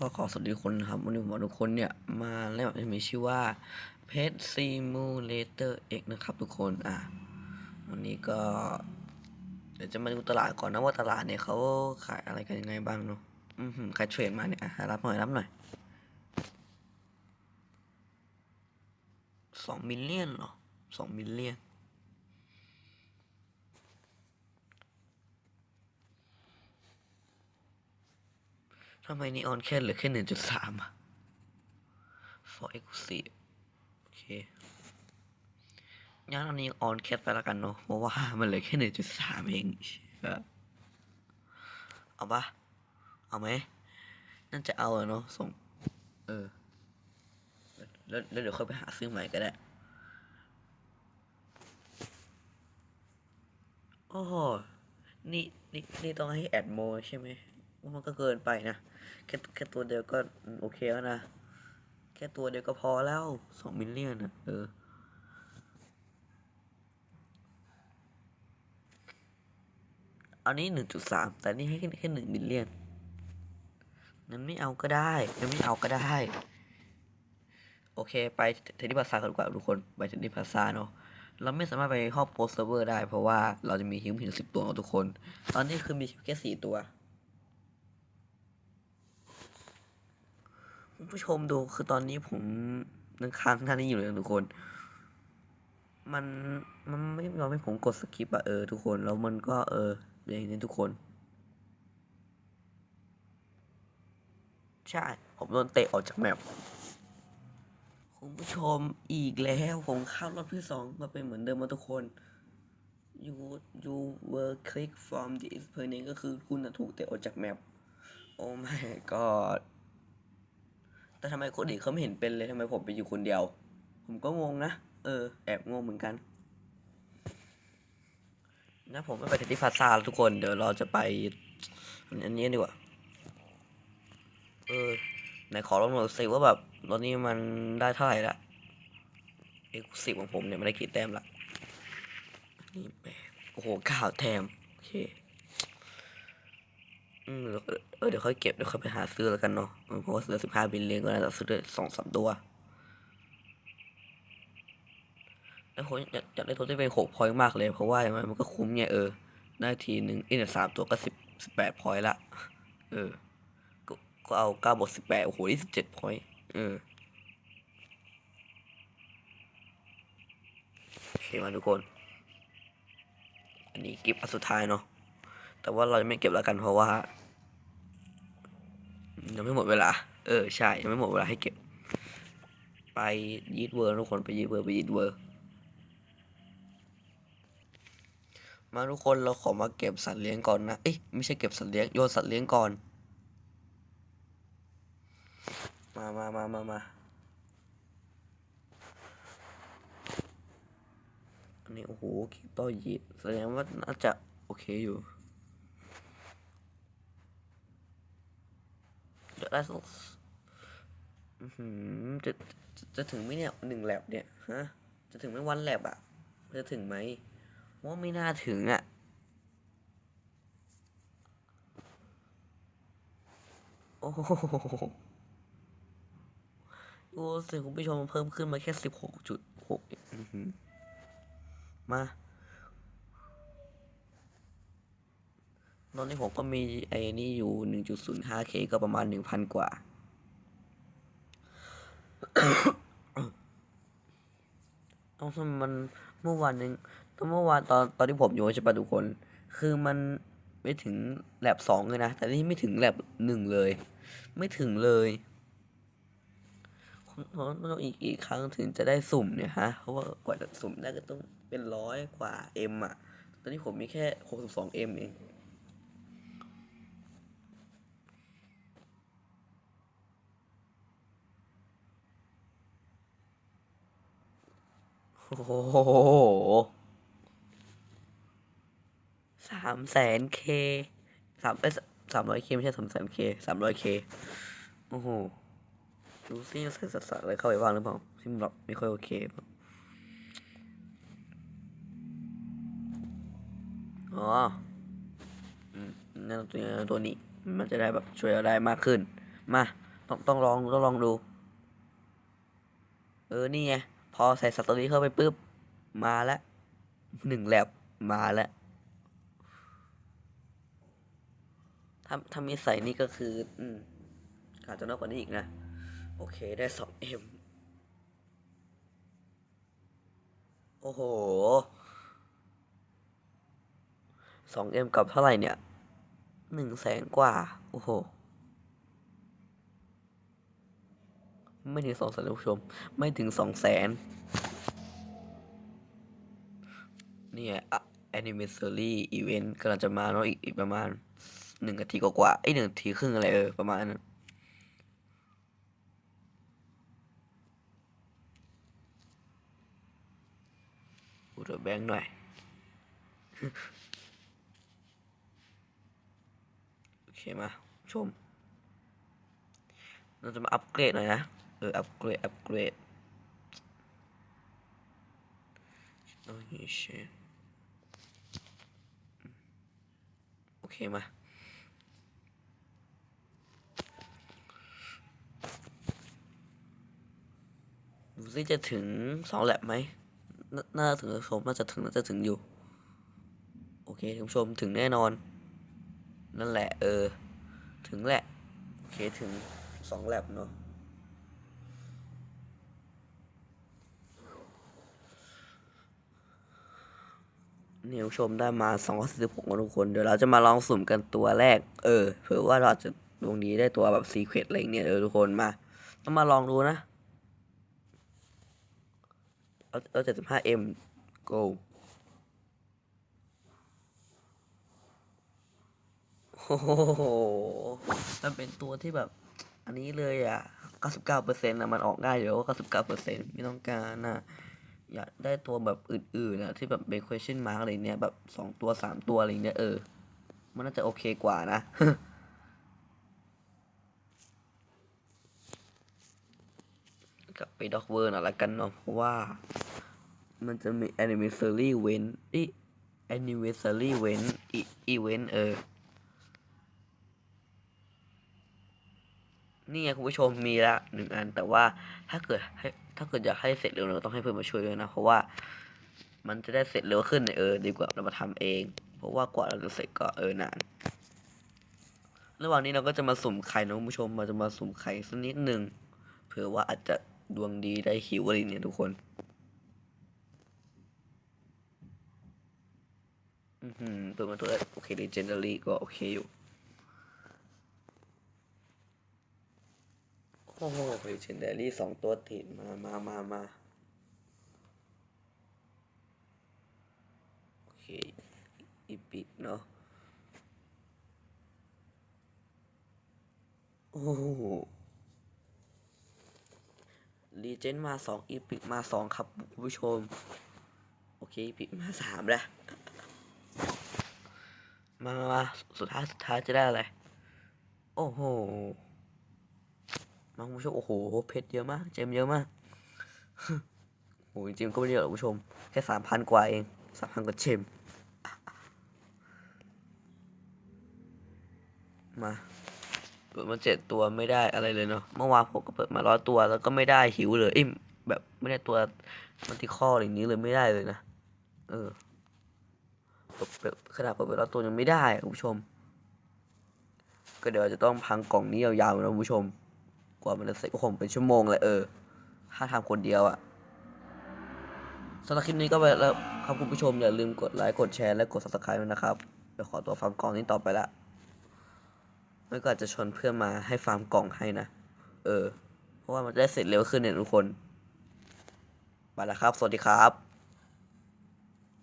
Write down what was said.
ก็ขอสวัสดีทุกคนนะครับวันนี้ผมเอาทุกคนเนี่ยมาเล่นแบบมีชื่อว่า Pet Simulator X นะครับทุกคนอะวันนี้ก็ เดี๋ยวจะมาดูตลาดก่อนนะว่าตลาดเนี่ยเขาขายอะไรกันยังไงบ้างเนาะอือหือใครเทรดมาเนี่ยรับหน่อยรับหน่อยสองมิลเลียนเหรอสองมิลเลียน ทำไมนีออนแค่เหลือแค่หนึ่งจุดสามอะ for exclusive โอเคงั้นอันนี้ออนแคทไปแล้วกันเนาะเพราะว่ามันเหลือแค่หนึ่งจุดสามเองเอาปะเอาไหมน่าจะเอาเนาะส่ง เออ แล้วแล้วเดี๋ยวค่อยไปหาซื้อใหม่ก็ได้โอ้นี่นี่นี่ต้องให้แอดโมใช่ไหม มันก็เกินไปนะแค่แค่ตัวเดียวก็โอเคแล้วนะ แค่ตัวเดียวก็พอแล้วสองมิลเลียนอะเอออันนี้หนึ่งจุดสามแต่นี่ให้แค่หนึ่งมิลเลียนนั้นไม่เอาก็ได้นั้นไม่เอาก็ได้ โอเค ไปเทนนิสพาซากันดีกว่าทุกคน ไปเทนนิสพาซาเนาะ เราไม่สามารถไปครอบโพสเซิร์ฟเวอร์ได้ เพราะว่าเราจะมีฮิวถึงสิบตัวของทุกคน ตอนนี้คือมีแค่สี่ตัว คุณ ผู้ชมดูคือตอนนี้ผมยังค้างท่านนี้อยู่เลยนะทุกคน มันมันไม่ยอมให้ผมกดสกิปอะเออทุกคนแล้วมันก็เอออย่างนี้ทุกคน ใช่ ผมโดนเตะออกจากแมปคุณผู้ชมอีกแล้วผมเข้ารอบที่สองมาเป็นเหมือนเดิมมาทุกคน you you were click from the experiment ก็คือคุณถูกเตะออกจากแมปโอ้ my god แต่ทำไมคนอื่นเขาไม่เห็นเป็นเลยทำไมผมไปอยู่คนเดียว ผมก็งงนะ เออ แอบงงเหมือนกันนะผมไม่ไปที่พาซาแล้วทุกคน เดี๋ยวเราจะไป อันนี้ดีกว่า เออ ไหนขอลองหน่อยสิว่าแบบตอนนี้มันได้เท่าไหร่ละเอ็กซ์สิของผมเนี่ยไม่ได้กี่แต้มละนี่แปดโอ้โหเก้าแต้ม โอเค อืมเออเดี๋ยวค่อยเก็บเดี๋ยวค่อยไปหาซื้อแล้วกันเนาะเพราะว่าซื้อสิบห้าบิลเลียนก็น่าจะซื้อได้สองสามตัวแล้วผมอยากอยากได้ตัวที่เป็นหกพอยต์มากเลย เพราะว่าอย่างไรมันก็คุ้มไงเออได้ทีหนึ่งอีกสามตัวก็สิบสิบแปดพอยต์ละเออ ก็ก็เอาเก้าบวกสิบแปดโอ้โหยี่สิบเจ็ดพอยต์เออโอเคมาทุกคน อันนี้ก็บอันสุดท้ายเนาะ แต่ว่าเราจะไม่เก็บแล้วกันเพราะว่ายังไม่หมดเวลา เออใช่ยังไม่หมดเวลาให้เก็บ ไปยีดเวอร์ทุกคนไปยีดเวอร์ไปยีดเวอร์มาทุกคนเราขอมาเก็บสัตว์เลี้ยงก่อนนะเอ้ยไม่ใช่เก็บสัตว์เลี้ยงโยนสัตว์เลี้ยงก่อน มามามามามาอันนี้โอ้โหคิปเปอร์ยีดแสดงว่าน่าจะโอเคอยู่ เดี๋ยวจะจะจะถึงไหมเนี่ยหนึ่งแลบเนี่ยฮะจะถึงไหมวันแลบอะ จะถึงไหมว่าไม่น่าถึงอะโอ้โหโอ้เสียงคุณผู้ชมเพิ่มขึ้นมาแค่สิบหกจุดหกมา ตอนนี้ผมก็มีไอ้นี่อยู่หนึ่งจุดศูนย์ห้าเคก็ประมาณหนึ่งพันกว่า เอาทำมมันเมื่อวานนึงตอนเมื่อวานตอนตอนที่ผมอยู่ใช่ปะทุกคน คือมันไม่ถึงแลบสองเลยนะ แต่นี่ไม่ถึงแลบหนึ่งเลย ไม่ถึงเลยคุณต้องอีกอีกครั้งถึงจะได้สุ่มเนี่ยฮะ เพราะว่ากว่าจะสุ่มได้ก็ต้องเป็นร้อยกว่าเอ็มอะ ตอนนี้ผมมีแค่หกสิบสองเอ็มเอง โอ้โหสามแสนเคสามเอสามร้อยเคไม่ใช่สามแสนเคสามร้อยเคโอ้โหดูซิใส่สัตว์อะไรเข้าไปบ้างหรือเปล่าที่มันแบบไม่ค่อยโอเคอ๋อนั่นตัวนี้ตัวนี้มันจะได้แบบช่วยเราได้มากขึ้น มา ต้องต้องลองต้องลองดู เออ นี่ไง พอใส่สตอรี่เข้าไปปุ๊บ มาแล้วหนึ่งแลบมาแล้วถ้าถ้ามีใส่นี่ก็คือ อืมอาจจะน้อยกว่านี้อีกนะ โอเคได้สองเอ็มโอ้โหสองเอ็มกับเท่าไหร่เนี่ยหนึ่งแสนกว่า โอ้โห ไม่ถึงสองแสนผู้ชม ไม่ถึงสองแสนเนี่ยแอนิเมเซอรี่อีเวนต์กำลังจะมาเนาะอีกประมาณหนึ่งนาทีกว่าๆไอ้หนึ่งนาทีครึ่งอะไรเออ ประมาณนั้นพูดกับแบงค์หน่อย โอเคมา ชม เราจะมาอัปเกรดหน่อยนะ อออัปเกรดอัปเกรดโอเคเชนโอเคมาดูสิจะถึงสองแลบไหมน่าถึงชมน่าจะถึงน่าจะถึงอยู่ โอเคคุณผู้ชมถึงแน่นอน นั่นแหละ เออ ถึงแหละ โอเค ถึงสองแลบเนาะ นี่คุณผู้ชมได้มา2 4 6คนทุกคน เดี๋ยวเราจะมาลองสุ่มกันตัวแรก เออ เผื่อว่าเราจะดวงดีได้ตัวแบบซีเครตอะไรอย่างเงี้ยเออทุกคนมา ต้องมาลองดูนะ เอาเอาเจ็ดสิบห้าเอ็ม go โอ้โห มันเป็นตัวที่แบบ อันนี้เลยอะ 99เปอร์เซ็นต์ะมันออกง่ายอยู่แล้ว99เปอร์เซ็นต์ไม่ต้องการนะ อยากได้ตัวแบบอื่นๆนะที่แบบเป็น question mark อะไรเนี้ยแบบสองตัวสามตัวอะไรเนี้ยเออ มันน่าจะโอเคกว่านะกลับไปด็อกเวอร์หน่อยละกันเนาะเพราะว่า มันจะมี anniversary event อี anniversary event อี event เออนี่ไงคุณผู้ชมมีละหนึ่งอันแต่ว่าถ้าเกิดให้ ถ้าเกิดอยากให้เสร็จเร็วๆต้องให้เพื่อนมาช่วยด้วยนะ เพราะว่ามันจะได้เสร็จเร็วขึ้นเออดีกว่าเรามาทำเอง เพราะว่ากว่าเราจะเสร็จก็เออนาน ระหว่างนี้เราก็จะมาสุ่มไข่นะคุณผู้ชมเราจะมาสุ่มไข่สักนิดหนึ่งเผื่อว่าอาจจะดวงดีได้หิวอะไรเนี่ยทุกคน อือหือเปิดมาตัวแรกโอเค legendary ก็โอเคอยู่ โอ้โห legendary สองตัวติดมามามามาโอเค อีปิกเนาะ โอ้โหรีเจนมาสองอีพิกมาสองครับคุณผู้ชม โอเคอีพิกมาสามแล้วมามามาสุดท้าย สุดท้ายจะได้อะไร โอ้โห มาคุณผู้ชมโอ้โหเพชรเยอะมากเจมเยอะมากโอ้โหจริงๆก็ไม่เยอะหรอกผู้ชม แค่สามพันกว่าเองสามพันกว่าเจมมาเปิดมาเจ็ดตัวไม่ได้อะไรเลยเนาะเมื่อวานผมก็เปิดมาร้อยตัวแล้วก็ไม่ได้หิวเลยเอ้ยแบบไม่ได้ตัวมันที่ข้ออย่างนี้เลยไม่ได้เลยนะเออเปิดเปิดขนาดเปิดไปร้อยตัวยังไม่ได้คุณผู้ชม ก็เดี๋ยวจะต้องพังกล่องนี้ยาวๆนะคุณผู้ชม กว่ามันจะเสร็จก็คงเป็นชั่วโมงเลยเออ ถ้าทำคนเดียวอะสำหรับคลิปนี้ก็ไปแล้วครับคุณผู้ชมอย่าลืมกดไลค์กดแชร์และกด subscribe ด้วยนะครับ เดี๋ยวขอตัวฟังกล่องนี้ต่อไปละไม่ก็อาจจะชวนเพื่อนมาให้ฟาร์มกล่องให้นะ เออ เพราะว่ามันได้เสร็จเร็วขึ้นเนี่ยทุกคน ไปแล้วครับ สวัสดีครับ